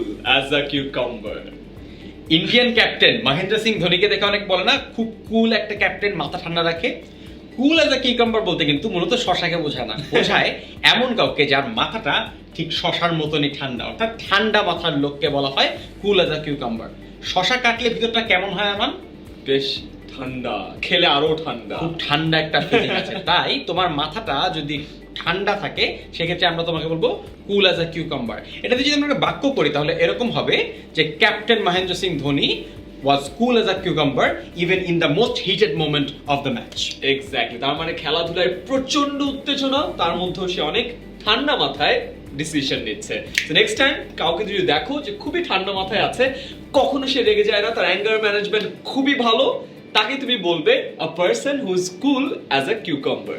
cool as a cucumber. Indian captain Mahendra Singh ধোনিকে দেখে অনেক বলে না খুব কুল একটা ক্যাপ্টেন মাথা ঠান্ডা রাখে। কুল অ্যাজ এ কিকাম্বার বলতে কিন্তু মূলত শশাকে বোঝায় না বোঝায় এমন কাউকে যার মাথাটা ঠিক শশার মতনই ঠান্ডা অর্থাৎ ঠান্ডা মাথার লোককে বলা হয় কুল অ্যাজ এ কিউকাম্বার শশা কাটলে ভিতরটা কেমন হয় আমার বেশ ঠান্ডা খেলে আরও ঠান্ডা। খুব ঠান্ডা একটা ফিলিং আছে। তাই তোমার মাথাটা যদি ঠান্ডা থাকে, সেক্ষেত্রে আমরা তোমাকে বলব কুল অ্যাজ আ কিউকাম্বার এটা যদি আমরা বাক্য করি, তাহলে এরকম হবে যে captain Mahendra Singh Dhoni was cool as a cucumber even in the most heated moment of the match exactly তার মানে খেলাধুলায় প্রচণ্ড উত্তেজনা, তার মধ্যেও সে অনেক ঠান্ডা মাথায় ডিসিশন নিচ্ছে। তো নেক্সট টাইম কাউকে যদি দেখো যে খুবই ঠান্ডা মাথায় আছে, কখনো সে রেগে যায় না, তার অ্যাঙ্গার ম্যানেজমেন্ট খুবই ভালো, তাকে তুমি বলবে a person who is cool as a cucumber